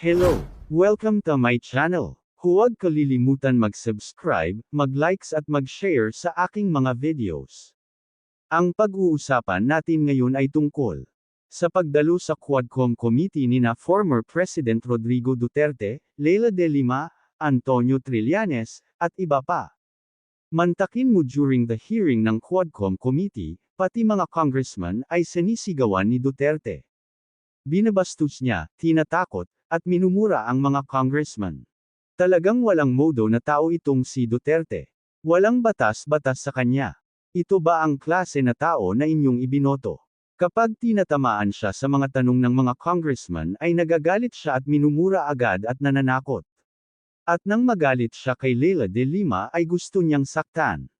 Hello! Welcome to my channel. Huwag kalilimutan mag-subscribe, mag-likes at mag-share sa aking mga videos. Ang pag-uusapan natin ngayon ay tungkol sa pagdalo sa Quadcom Committee ni na former President Rodrigo Duterte, Leila de Lima, Antonio Trillanes, at iba pa. Mantakin mo during the hearing ng Quadcom Committee, pati mga congressman ay sinisigawan ni Duterte. Binabastos niya, tinatakot, at minumura ang mga congressman. Talagang walang modo na tao itong si Duterte. Walang batas-batas sa kanya. Ito ba ang klase na tao na inyong ibinoto? Kapag tinatamaan siya sa mga tanong ng mga congressman ay nagagalit siya at minumura agad at nananakot. At nang magalit siya kay Leila de Lima ay gusto niyang saktan.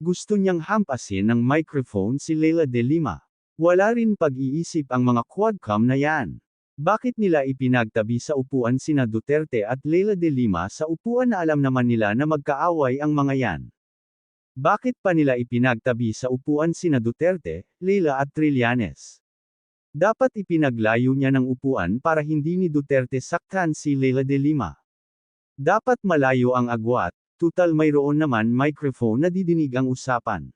Gusto niyang hampasin ng microphone si Leila de Lima. Wala rin pag-iisip ang mga quadcom na yan. Bakit nila ipinagtabi sa upuan sina Duterte at Leila de Lima sa upuan na alam naman nila na magkaaway ang mga yan? Bakit pa nila ipinagtabi sa upuan sina Duterte, Leila at Trillanes? Dapat ipinaglayo niya ng upuan para hindi ni Duterte saktan si Leila de Lima. Dapat malayo ang agwat, tutal mayroon naman microphone na didinig ang usapan.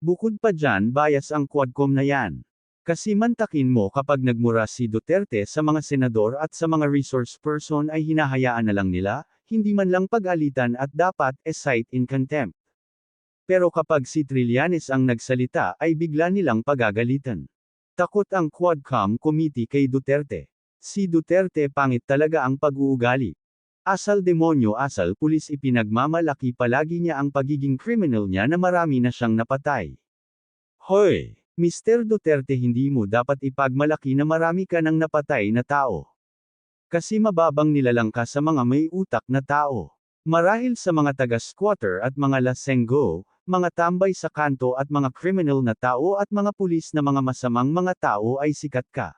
Bukod pa dyan bias ang quadcom na yan. Kasi mantakin mo kapag nagmura si Duterte sa mga senador at sa mga resource person ay hinahayaan na lang nila, hindi man lang pag-alitan at dapat e-cite in contempt. Pero kapag si Trillanes ang nagsalita ay bigla nilang pagagalitan. Takot ang Quadcom Committee kay Duterte. Si Duterte pangit talaga ang pag-uugali. Asal demonyo asal pulis ipinagmamalaki palagi niya ang pagiging criminal niya na marami na siyang napatay. Hoy! Mr. Duterte hindi mo dapat ipagmalaki na marami ka ng napatay na tao. Kasi mababang nilalang ka sa mga may utak na tao. Marahil sa mga taga-squatter at mga lasenggo, mga tambay sa kanto at mga criminal na tao at mga pulis na mga masamang mga tao ay sikat ka.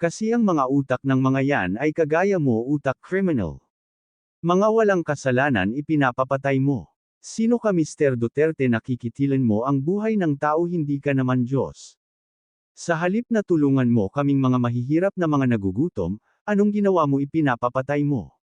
Kasi ang mga utak ng mga yan ay kagaya mo utak criminal. Mga walang kasalanan ipinapapatay mo. Sino ka Mr. Duterte nakikitilan mo ang buhay ng tao hindi ka naman Diyos? Sa halip na tulungan mo kaming mga mahihirap na mga nagugutom, anong ginawa mo ipinapapatay mo?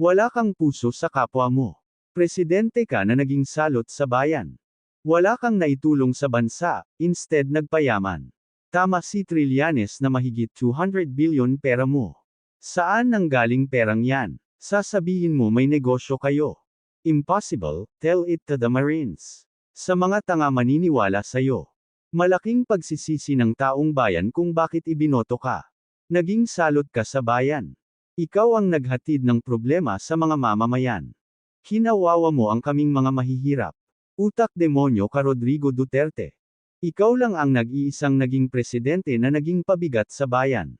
Wala kang puso sa kapwa mo. Presidente ka na naging salot sa bayan. Wala kang naitulong sa bansa, instead nagpayaman. Tama si Trillanes na mahigit 200 billion pera mo. Saan nanggaling perang yan? Sasabihin mo may negosyo kayo. Impossible, tell it to the Marines. Sa mga tanga maniniwala sa'yo. Malaking pagsisisi ng taong bayan kung bakit ibinoto ka. Naging salot ka sa bayan. Ikaw ang naghatid ng problema sa mga mamamayan. Hinawawa mo ang kaming mga mahihirap. Utak demonyo ka Rodrigo Duterte. Ikaw lang ang nag-iisang naging presidente na naging pabigat sa bayan.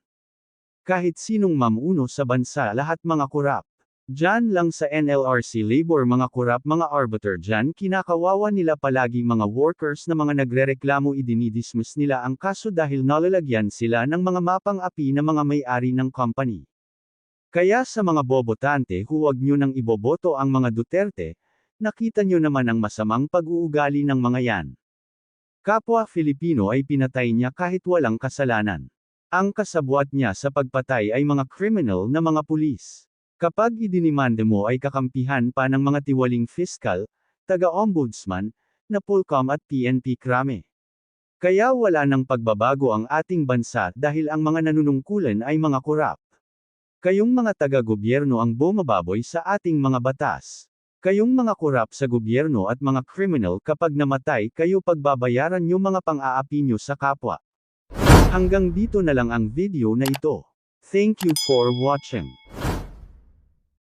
Kahit sinong mamuno sa bansa lahat mga kurap. Diyan lang sa NLRC labor mga kurap mga arbiter dyan kinakawawa nila palagi mga workers na mga nagrereklamo idinidismiss nila ang kaso dahil nalalagyan sila ng mga mapang api na mga may-ari ng company. Kaya sa mga bobotante huwag nyo nang iboboto ang mga Duterte, nakita nyo naman ang masamang pag-uugali ng mga yan. Kapwa Filipino ay pinatay niya kahit walang kasalanan. Ang kasabwat niya sa pagpatay ay mga criminal na mga pulis. Kapag idinimande mo ay kakampihan pa ng mga tiwaling fiskal, taga-ombudsman, na Pulcom at PNP Krame. Kaya wala nang pagbabago ang ating bansa dahil ang mga nanunungkulan ay mga korap. Kayong mga taga-gobyerno ang bumababoy sa ating mga batas. Kayong mga korap sa gobyerno at mga criminal kapag namatay kayo pagbabayaran nyo mga pang-aapi nyo sa kapwa. Hanggang dito na lang ang video na ito. Thank you for watching.